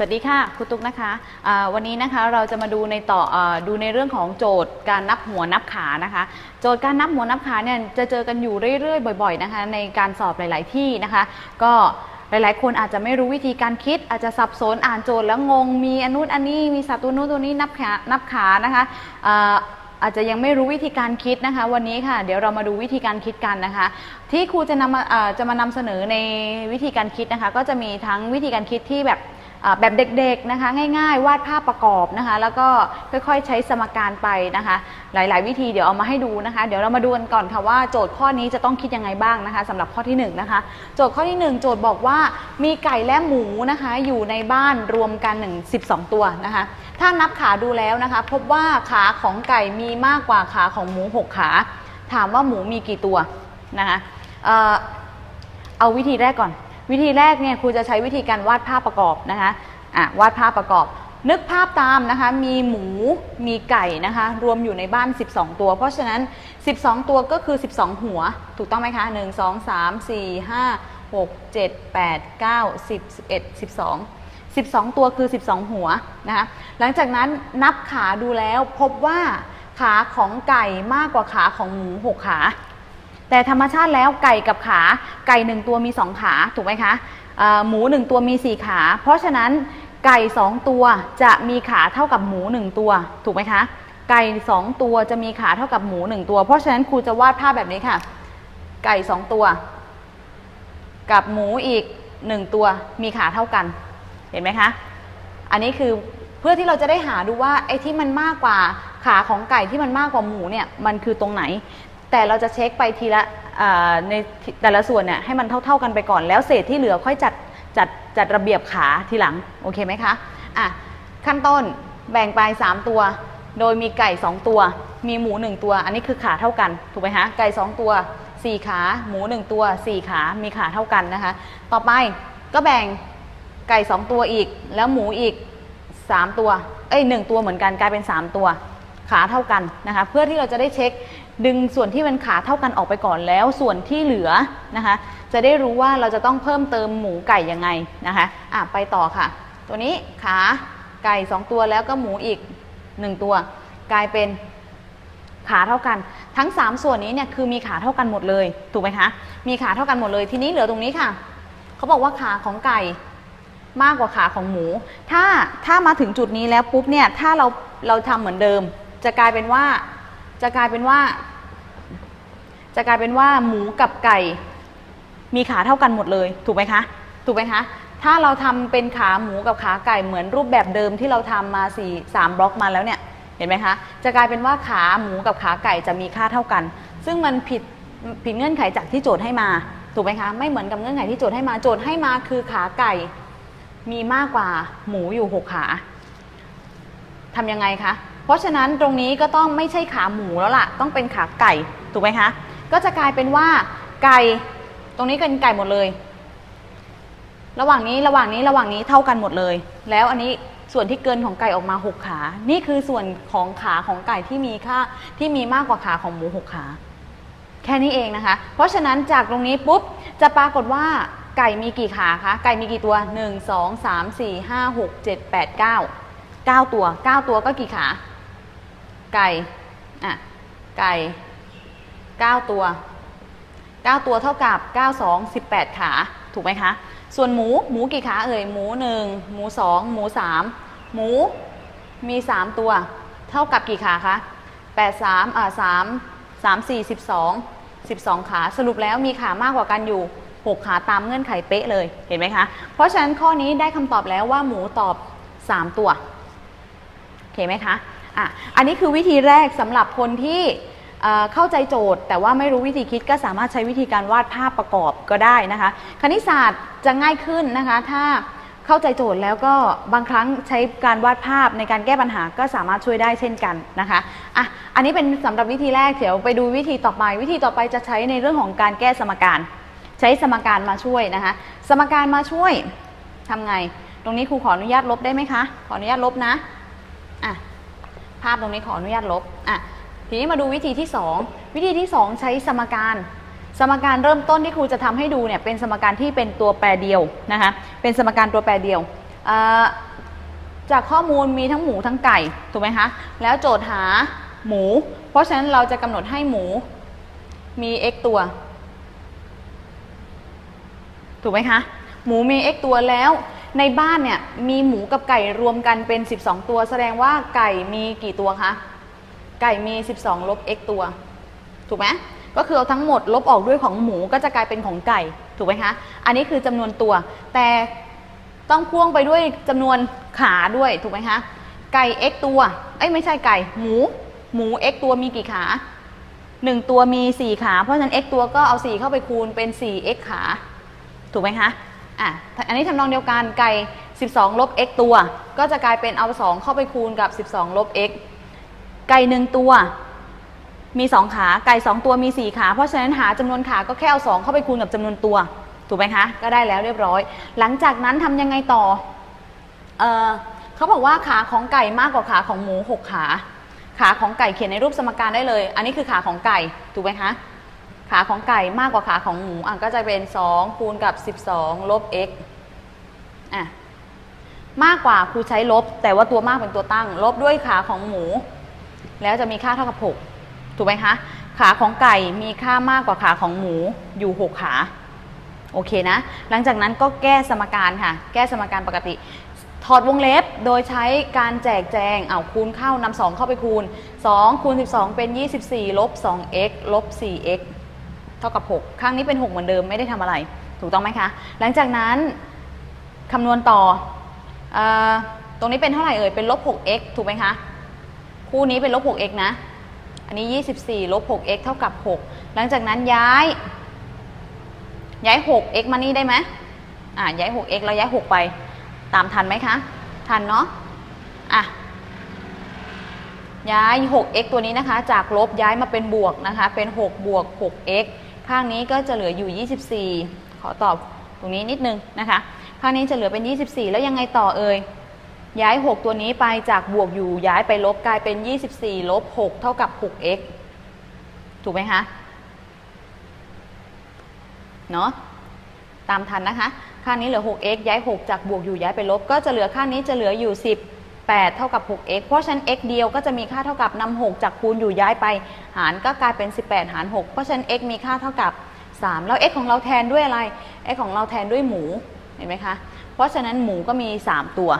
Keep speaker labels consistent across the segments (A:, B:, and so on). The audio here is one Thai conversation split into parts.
A: วัสดีค่ะครูตุ๊กนะคะอ่าวันนี้นะคะเราจะมาดูในต่ออดูในเรื่องของโจทย์การนับหัวนับขานะคะ โจทย์การนับหัวนับขาเนี่ยจะเจอกันอยู่เรื่อยๆ บ่อย ๆนะคะ ในการสอบหลาย ๆ ที่นะคะ ก็หลายๆ คนอาจจะไม่รู้วิธีการคิด อาจจะสับสนอ่านโจทย์แล้วงง มีอนุนอันนี้มีสัตว์ตัวนู้นตัวนี้นับขานับขานะคะอาอาจจะยังไม่รู้วิธีการคิดนะคะ วันนี้ค่ะ เดี๋ยวเรามาดูวิธีการคิดกันนะคะ ที่ครูจะนำมาจะมานำเสนอในวิธีการคิดนะคะ ก็จะมีทั้งวิธีการคิดที่แบบ แบบเด็กๆนะคะง่ายๆ วาดภาพประกอบนะคะแล้วก็ค่อยๆใช้สมการไปนะคะ หลายๆ วิธีเดี๋ยวเอามาให้ดูนะคะ เดี๋ยวเรามาดูกันก่อนค่ะว่าโจทย์ข้อนี้จะต้องคิดยังไงบ้างนะคะสำหรับข้อที่หนึ่งนะคะโจทย์ข้อที่หนึ่งโจทย์บอกว่ามีไก่และหมูนะคะอยู่ในบ้านรวมกัน1 12 ตัวนะคะ ถ้านับขาดูแล้วนะคะ พบว่าขาของไก่มีมากกว่าขาของหมู 6 ขา ถามว่าหมูมีกี่ตัวนะคะเอเอาวิธีแรกก่อน วิธีแรกเนี่ยครูจะใช้วิธีการวาดภาพประกอบนะคะอะวาดภาพประกอบ นึกภาพตามนะคะ มีหมูมีไก่นะคะ รวมอยู่ในบ้าน 12 ตัว เพราะฉะนั้น 12 ตัวก็คือ 12 หัว ถูกต้องไหมคะ 1 2 3 4 5 6 7 8 9 10 11 12 12 ตัวคือ 12 หัวนะคะหลังจากนั้นนับขาดูแล้วพบว่าขาของไก่มากกว่าขาของหมู 6 ขา แต่ธรรมชาติแล้วไก่กับขาไก่หนึ่งตัวมี 2 ขาถูกไหมคะเอ่อหมู 1 ตัวมี 4 ขา เพราะฉะนั้นไก่ 2 ตัวจะมีขาเท่ากับหมู 1 ตัว ถูกไหมคะ ไก่ 2 ตัวจะมีขาเท่ากับหมู 1 ตัว เพราะฉะนั้นครูจะวาดภาพแบบนี้ค่ะ ไก่ 2 ตัว กับหมูอีก 1 ตัวมีขาเท่ากัน เห็นไหมคะ อันนี้คือเพื่อที่เราจะได้หาดูว่าไอ้ที่มันมากกว่าขาของไก่ที่มันมากกว่าหมูเนี่ยมันคือตรงไหน แต่เราจะเช็คไปทีละในแต่ละส่วนเนี่ยให้มันเท่า ๆกันไปก่อนแล้วเศษที่เหลือค่อยจัดจัดจัดระเบียบขาทีหลังโอเคไหมคะอะขั้นต้นแบ่งไป3ตัว โดยมีไก่ 2 ตัว มีหมู 1 ตัว อันนี้คือขาเท่ากันถูกไหมคะไก่ 2 ตัว 4 ขาหมู 1 ตัว 4 ขา มีขาเท่ากันนะคะ ต่อไปก็แบ่งไก่ 2 ตัวอีก แล้วหมูอีก 3 ตัวเอ้ยหตัวเหมือนกันกลายเป็น 3 ตัวขาเท่ากันนะคะ เพื่อที่เราจะได้เช็ค ดึงส่วนที่มันขาเท่ากันออกไปก่อนแล้ว ส่วนที่เหลือนะคะ จะได้รู้ว่าเราจะต้องเพิ่มเติมหมูไก่ยังไงนะคะอะไปต่อค่ะ ตัวนี้ขาไก่ 2 ตัวแล้วก็หมูอีก 1 ตัว กลายเป็นขาเท่ากัน ทั้ง 3 ส่วนนี้เนี่ยคือมีขาเท่ากันหมดเลย ถูกไหมคะ มีขาเท่ากันหมดเลย ทีนี้เหลือตรงนี้ค่ะ เขาบอกว่าขาของไก่มากกว่าขาของหมู ถ้าถ้ามาถึงจุดนี้แล้วปุ๊บเนี่ย ถ้าเราเราทำเหมือนเดิม จะกลายเป็นว่าจะกลายเป็นว่า จะกลายเป็นว่าหมูกับไก่ มีขาเท่ากันหมดเลย ถูกไหมคะ ถูกไหมคะ ถ้าเราทำเป็นขาหมูกับขาไก่เหมือนรูปแบบเดิมที่เราทำมาสี่สามบล็อกมาแล้วเนี่ยเห็นไหมคะจะกลายเป็นว่าขาหมูกับขาไก่จะมีค่าเท่ากัน ซึ่งมันผิดผิดเงื่อนไขจากที่โจทย์ให้มาถูกไหมคะไม่เหมือนกับเงื่อนไขที่โจทย์ให้มาโจทย์ให้มาคือขาไก่มีมากกว่าหมูอยู่หกขาทำยังไงคะ เพราะฉะนั้นตรงนี้ก็ต้องไม่ใช่ขาหมูแล้วล่ะ ต้องเป็นขาไก่ ถูกไหมคะ ก็จะกลายเป็นว่าไก่ตรงนี้เป็นไก่หมดเลย ระหว่างนี้ระหว่างนี้ระหว่างนี้เท่ากันหมดเลย แล้วอันนี้ส่วนที่เกินของไก่ออกมา 6 ขา นี่คือส่วนของขาของไก่ที่มีค่าที่มีมากกว่าขาของหมู 6 ขา แค่นี้เองนะคะ เพราะฉะนั้นจากตรงนี้ปุ๊บจะปรากฏว่าไก่มีกี่ขาคะ ไก่มีกี่ตัว 1 2 3 4 5 6 7 8 9 9 ตัว 9 ตัวก็กี่ขา ไก่ อะ ไก่ 9 ตัว 9 ตัวเท่ากับ 9 2 18 ขา ถูกไหมคะ ส่วนหมู หมูกี่ขาเอ่ย หมู 1 หมู 2 หมู 3 หมูมี 3 ตัว เท่ากับกี่ขาคะ 8 3อ่า3 3 4 12 12 ขา สรุปแล้วมีขามากกว่ากันอยู่ 6 ขาตามเงื่อนไขเป๊ะเลย เห็นไหมคะ เพราะฉะนั้นข้อนี้ได้คำตอบแล้วว่าหมูตอบ 3 ตัว โอเคไหมคะ อะ อันนี้คือวิธีแรกสำหรับคนที่ เข้าใจโจทย์ แต่ว่าไม่รู้วิธีคิดก็สามารถใช้วิธีการวาดภาพประกอบก็ได้นะคะ คณิตศาสตร์จะง่ายขึ้นนะคะ ถ้าเข้าใจโจทย์แล้วก็บางครั้งใช้การวาดภาพในการแก้ปัญหาก็สามารถช่วยได้เช่นกันนะคะอะอันนี้เป็นสำหรับวิธีแรกเดี๋ยวไปดูวิธีต่อไป วิธีต่อไปจะใช้ในเรื่องของการแก้สมการ ใช้สมการมาช่วยนะคะ สมการมาช่วยทำไง ตรงนี้ครูขออนุญาตลบได้ไหมคะ ขออนุญาตลบนะอะภาพตรงนี้ขออนุญาตลบอะ ทีนี้มาดูวิธีที่ 2 วิธีที่ 2 ใช้สมการสมการเริ่มต้นที่ครูจะทำให้ดูเนี่ยเป็นสมการที่เป็นตัวแปรเดียวนะคะเป็นสมการตัวแปรเดียวจากข้อมูลมีทั้งหมูทั้งไก่ถูกไหมคะแล้วโจทย์หาหมู เพราะฉะนั้นเราจะกำหนดให้หมูมี x ตัว ถูกไหมคะหมูมี x ตัวแล้วในบ้านเนี่ยมีหมูกับไก่รวมกันเป็น 12 ตัว แสดงว่าไก่มีกี่ตัวคะ ไก่มี 12 ลบ x ตัว ถูกไหมก็คือเอาทั้งหมดลบออกด้วยของหมูก็จะกลายเป็นของไก่ ถูกไหมคะ อันนี้คือจำนวนตัว แต่ต้องพ่วงไปด้วยจำนวนขาด้วย ถูกไหมคะ ไก่ x ตัว เอ้ยไม่ใช่ไก่ หมู หมู x ตัวมีกี่ขา 1 ตัวมี 4 ขา เพราะฉะนั้น x ตัวก็เอา 4 เข้าไปคูณเป็น 4x ขา ถูกไหมคะ อะ อันนี้ทำนองเดียวกัน ไก่ 12 ลบ x ตัว ก็จะกลายเป็นเอา 2 เข้าไปคูณกับ 12 ลบ x ไก่1ตัว มี2ขา ไก่2ตัวมี4ขา เพราะฉะนั้นหาจำนวนขาก็แค่เอา2เข้าไปคูณกับจำนวนตัว ถูกไหมคะ ก็ได้แล้วเรียบร้อย หลังจากนั้นทำยังไงต่อ เออเขาบอกว่าขาของไก่มากกว่าขาของหมู6ขา ขาของไก่เขียนในรูปสมการได้เลย อันนี้คือขาของไก่ ถูกไหมคะ ขาของไก่มากกว่าขาของหมูอะก็จะเป็น2คูณกับ12ลบ x อะมากกว่าครูใช้ลบ แต่ว่าตัวมากเป็นตัวตั้ง ลบด้วยขาของหมู แล้วจะมีค่าเท่ากับ 6 ถูกไหมคะ ขาของไก่มีค่ามากกว่าขาของหมูอยู่ 6 ขา โอเคนะ หลังจากนั้นก็แก้สมการค่ะ แก้สมการปกติ ถอดวงเล็บโดยใช้การแจกแจง เอาคูณเข้านำ2เข้าไปคูณ 2 คูณ 12 เป็น 24 ลบ 2x ลบ 4x เท่ากับ 6 ข้างนี้เป็น 6 เหมือนเดิมไม่ได้ทำอะไร ถูกต้องไหมคะ หลังจากนั้นคำนวณต่อออตรงนี้เป็นเท่าไหร่เอ่ย เป็นลบ 6x ถูกไหมคะ คู่นี้เป็นลบ 6x นะ อันนี้ 24 ลบ 6x เท่ากับ 6 หลังจากนั้นย้าย ย้าย 6x มานี่ได้ไหมอ่าย้าย 6x แล้วย้าย 6 ไป ตามทันไหมคะ ทันเนาะ อะ ย้าย 6x ตัวนี้นะคะ จากลบย้ายมาเป็นบวกนะคะ เป็น 6 บวก 6x ข้างนี้ก็จะเหลืออยู่ 24 ขอตอบตรงนี้นิดนึงนะคะ ข้างนี้จะเหลือเป็น 24 แล้วยังไงต่อเอ่ย ย้าย 6 ตัวนี้ไปจากบวกอยู่ย้ายไปลบกลายเป็น 24 ลบ 6 เท่ากับ 6x ถูกไหมคะ เนาะตามทันนะคะข้านี้เหลือ 6x ย้าย 6 จากบวกอยู่ย้ายไปลบ ก็จะเหลือข้านี้จะเหลืออยู่ 18 เท่ากับ 6x เพราะฉะนั้น x เดียวก็จะมีค่าเท่ากับนำ6จากคูณอยู่ย้ายไป หารก็กลายเป็น 18 หาร 6 เพราะฉะนั้น x มีค่าเท่ากับ 3 แล้ว x ของเราแทนด้วยอะไร x ของเราแทนด้วยหมู เห็นไหมคะ เพราะฉะนั้นหมูก็มี 3 ตัว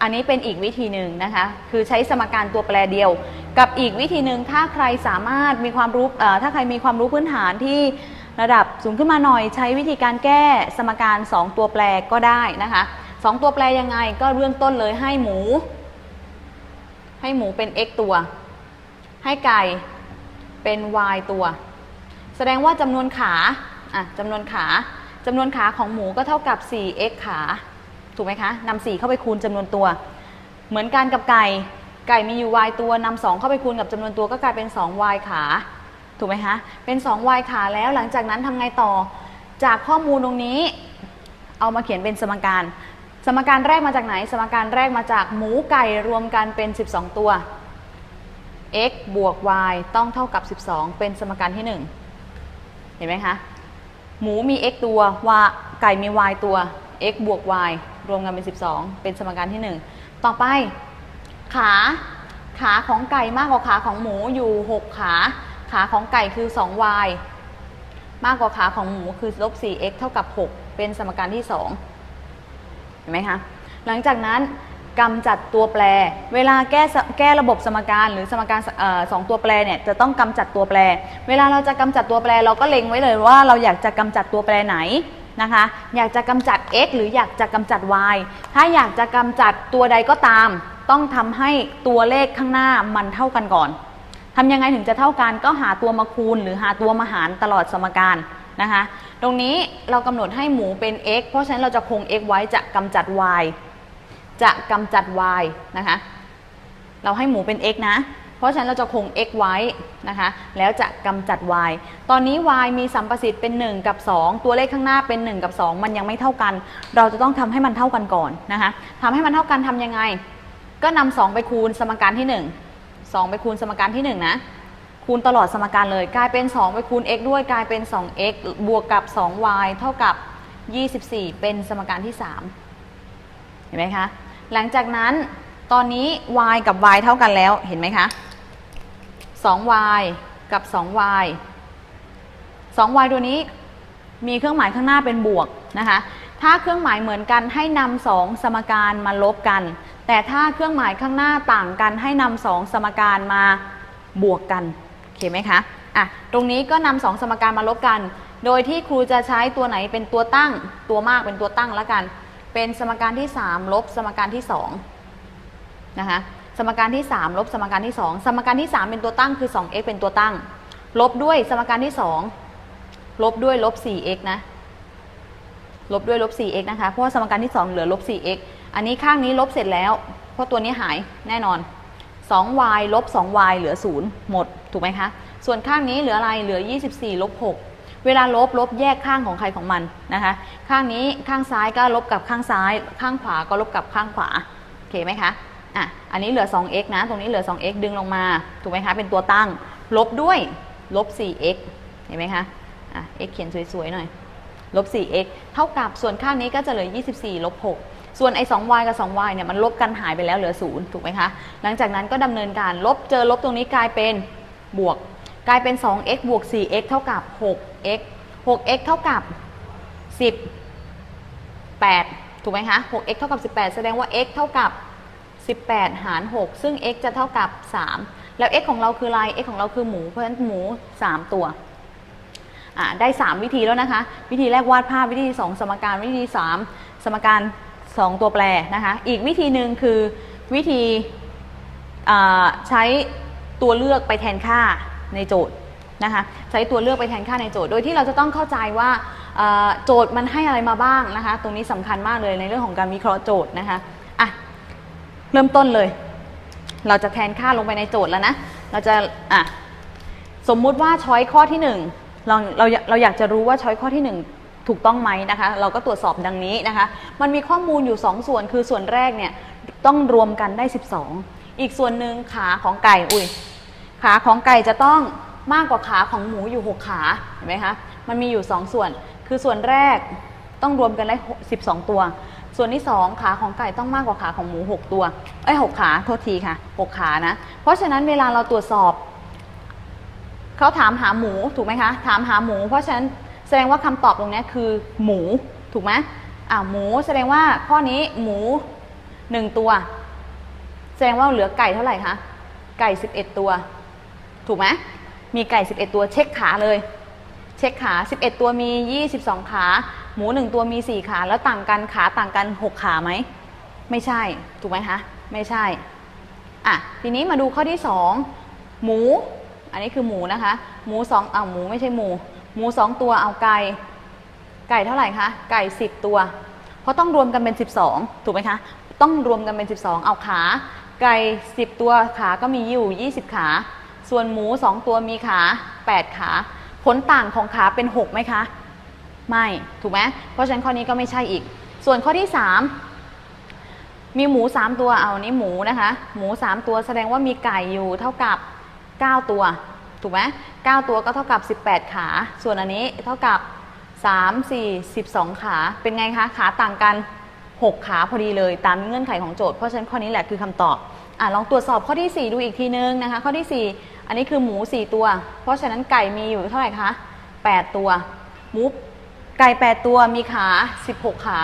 A: อันนี้เป็นอีกวิธีหนึ่งนะคะ คือใช้สมการตัวแปรเดียว กับอีกวิธีหนึ่งถ้าใครสามารถมีความรู้ถ้าใครมีความรู้พื้นฐานที่ระดับสูงขึ้นมาหน่อย ใช้วิธีการแก้สมการ 2 ตัวแปรก็ได้นะคะสองตัวแปรยังไงก็เบื้องต้นเลยให้หมู ให้หมูเป็น x ตัว ให้ไก่เป็น y ตัว แสดงว่าจำนวนขาอะจำนวนขาจำนวนขาของหมูก็เท่ากับ 4x ขา ถูกไหมคะนำ4เข้าไปคูณจำนวนตัว เหมือนกันกับไก่ไก่มีอยู่ y ตัวนำ2เข้าไปคูณกับจำนวนตัวก็กลายเป็น 2y ขาถูกไหมคะเป็น 2y ขาแล้วหลังจากนั้นทำไงต่อ จากข้อมูลตรงนี้ เอามาเขียนเป็นสมการ สมการแรกมาจากไหน สมการแรกมาจากหมูไก่รวมกันเป็น 12 ตัว x บวก y ต้องเท่ากับ 12 เป็นสมการที่ 1 เห็นไหมคะ หมูมี x ตัววาไก่มี y ตัว x บวก y รวมกันเป็น 12 เป็นสมการที่ 1 ต่อไป ขาขาของไก่มากกว่าขาของหมูอยู่ 6 ขา ขาของไก่คือ 2y มากกว่าขาของหมูคือลบ 4x เท่ากับ 6 เป็นสมการที่ 2 เห็นไหมคะ หลังจากนั้นกำจัดตัวแปร เวลาแก้แก้ระบบสมการหรือสมการออสองตัวแปรเนี่ยจะต้องกำจัดตัวแปร เวลาเราจะกำจัดตัวแปรเราก็เล็งไว้เลยว่าเราอยากจะกำจัดตัวแปรไหน นะคะ อยากจะกำจัด x หรืออยากจะกำจัด y ถ้าอยากจะกำจัดตัวใดก็ตาม ต้องทำให้ตัวเลขข้างหน้ามันเท่ากันก่อนทำยังไงถึงจะเท่ากันก็หาตัวมาคูณ หรือหาตัวมาหารตลอดสมการนะคะ ตรงนี้เรากำหนดให้หมูเป็น x เพราะฉะนั้นเราจะคง x ไว้จะกำจัด y จะกำจัด y นะคะ เราให้หมูเป็น x นะ เพราะฉะนั้นเราจะคง x ไว้นะคะ แล้วจะกำจัด y ตอนนี้ y มีสัมประสิทธิ์เป็น 1 กับ 2 ตัวเลขข้างหน้าเป็น 1 กับ 2 มันยังไม่เท่ากัน เราจะต้องทำให้มันเท่ากันก่อนนะคะทำให้มันเท่ากันทำยังไง ก็นำ2ไปคูณสมการที่ 1 2 ไปคูณสมการที่ 1 นะ คูณตลอดสมการเลย กลายเป็น 2 ไปคูณ x ด้วย กลายเป็น 2x บวกกับ 2y เท่ากับ 24 เป็นสมการที่ 3 เห็นไหมคะ หลังจากนั้นตอนนี้ y กับ y เท่ากันแล้ว เห็นไหมคะ 2y กับ 2y 2y ตัวนี้มีเครื่องหมายข้างหน้าเป็นบวกนะคะ ถ้าเครื่องหมายเหมือนกันให้นำสองสมการมาลบกัน แต่ถ้าเครื่องหมายข้างหน้าต่างกันให้นำสองสมการมาบวกกันโอเคไหมคะอะตรงนี้ก็นำสองสมการมาลบกัน โดยที่ครูจะใช้ตัวไหนเป็นตัวตั้ง ตัวมากเป็นตัวตั้งแล้วกัน เป็นสมการที่ 3 ลบสมการที่2นะคะ สมการที่ 3 ลบสมการที่ 2 สมการที่ 3 เป็นตัวตั้งคือ 2x เป็นตัวตั้ง ลบด้วยสมการที่ 2 ลบด้วยลบ 4x นะ ลบด้วยลบ 4x นะคะ เพราะว่าสมการที่ 2 เหลือลบ 4x อันนี้ข้างนี้ลบเสร็จแล้ว เพราะตัวนี้หายแน่นอน 2y ลบ 2y เหลือ 0 หมด ถูกไหมคะ ส่วนข้างนี้เหลืออะไร เหลือ 24 ลบ 6 เวลาลบลบแยกข้างของใครของมันนะคะ ข้างนี้ข้างซ้ายก็ลบกับข้างซ้าย ข้างขวาก็ลบกับข้างขวา โอเคไหมคะ อะอันนี้เหลือ 2x นะ ตรงนี้เหลือ 2x ดึงลงมาถูกไหมคะ เป็นตัวตั้ง ลบด้วยลบ 4x เห็นไหมคะอะ x เขียนสวยๆหน่อยลบ 4x เท่ากับส่วนข้างนี้ก็จะเหลือ 24 ลบ 6 ส่วนไอ้ 2y กับ 2y เนี่ยมันลบกันหายไปแล้วเหลือ 0 ถูกไหมคะ หลังจากนั้นก็ดำเนินการลบเจอลบตรงนี้กลายเป็นบวก กลายเป็น 2x บวก 4x เท่ากับ 6x 6x เท่ากับ 10 8 ถูกไหมคะ 6x เท่ากับ 18 แสดงว่า x เท่ากับ 18 หาร 6 ซึ่ง x จะเท่ากับ 3 แล้ว x ของเราคืออะไร x ของเราคือหมู เพราะฉะนั้นหมู 3 ตัว ได้ 3 วิธีแล้วนะคะ วิธีแรกวาดภาพวิธี 2 สมการวิธี 3 สมการ 2 ตัวแปรนะคะ อีกวิธีหนึ่งคือวิธีใช้ตัวเลือกไปแทนค่าในโจทย์นะคะใช้ตัวเลือกไปแทนค่าในโจทย์ โดยที่เราจะต้องเข้าใจว่าโจทย์มันให้อะไรมาบ้างนะคะ ตรงนี้สำคัญมากเลยในเรื่องของการวิเคราะห์โจทย์นะคะ เริ่มต้นเลย เราจะแทนค่าลงไปในโจทย์แล้วนะ เราจะอะสมมุติว่าช้อยข้อที่1เราเราเราอยากจะรู้ว่าช้อยข้อที่ 1 ถูกต้องไหมนะคะ เราก็ตรวจสอบดังนี้นะคะ มันมีข้อมูลอยู่ 2 ส่วนคือส่วนแรกเนี่ยต้องรวมกันได้ 12 อีกส่วนหนึ่งขาของไก่อุ้ยขาของไก่จะต้องมากกว่าขาของหมูอยู่ 6 ขาเห็นไหมคะมันมีอยู่ 2 ส่วน คือส่วนแรกต้องรวมกันได้ 12 ตัว ส่วนที่ 2 ขาของไก่ต้องมากกว่าขาของหมู 6 ตัวเอ้ย6ขาโทษทีค่ะ 6 ขานะ เพราะฉะนั้นเวลาเราตรวจสอบเขาถามหาหมูถูกไหมคะ ถามหาหมู เพราะฉะนั้นแสดงว่าคำตอบตรงนี้คือหมูถูกไหมอ่าหมูแสดงว่าข้อนี้หมูหนึ่งตัว แสดงว่าเหลือไก่เท่าไหร่คะไก่ 11 ตัว ถูกไหมมีไก่ 11 ตัวเช็คขาเลย เช็คขา 11 ตัวมี 22 ขา หมู1ตัวมี4ขาแล้วต่างกันขาต่างกัน6ขาไหมไม่ใช่ถูกไหมคะไม่ใช่อะทีนี้มาดูข้อที่2หมู อันนี้คือหมูนะคะ หมูสองเอาหมูไม่ใช่หมู หมูสองตัวเอาไก่ไก่เท่าไหร่คะไก่10ตัว เพราะต้องรวมกันเป็น12ถูกไหมคะต้องรวมกันเป็น12เอาขา ไก่10ตัวขาก็มีอยู่20ขา ส่วนหมู2ตัวมีขา8ขา ผลต่างของขาเป็น6ไหมคะ ไม่ถูกไหมเพราะฉะนั้นข้อนี้ก็ไม่ใช่อีก ส่วนข้อที่ 3 มีหมู 3 ตัวเอานี้หมูนะคะ หมู 3 ตัวแสดงว่ามีไก่อยู่เท่ากับ 9 ตัว ถูกไหม9ตัวก็เท่ากับ 18 ขา ส่วนอันนี้เท่ากับ 3 4 12 ขา เป็นไงคะ ขาต่างกัน 6 ขาพอดีเลยตามเงื่อนไขของโจทย์ เพราะฉะนั้นข้อนี้แหละคือคำตอบอะลองตรวจสอบข้อที่ 4 ดูอีกทีนึงนะคะ ข้อที่ 4 อันนี้คือหมู 4 ตัว เพราะฉะนั้นไก่มีอยู่เท่าไหร่คะ 8 ตัว หมู ไก่8ตัวมีขา16ขา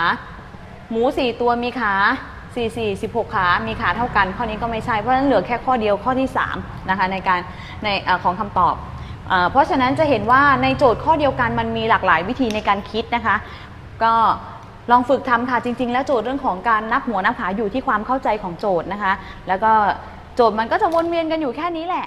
A: หมู4ตัวมีขา4 4 16ขา มีขาเท่ากัน ข้อนี้ก็ไม่ใช่ เพราะฉะนั้นเหลือแค่ข้อเดียวข้อที่3นะคะในการในอของคำตอบเออเพราะฉะนั้นจะเห็นว่าในโจทย์ข้อเดียวกันมันมีหลากหลายวิธีในการคิดนะคะ ก็ลองฝึกทำค่ะจริง ๆ แล้วโจทย์เรื่องของการนับหัวนับขาอยู่ที่ความเข้าใจของโจทย์นะคะ แล้วก็โจทย์มันก็จะวนเวียนกันอยู่แค่นี้แหละ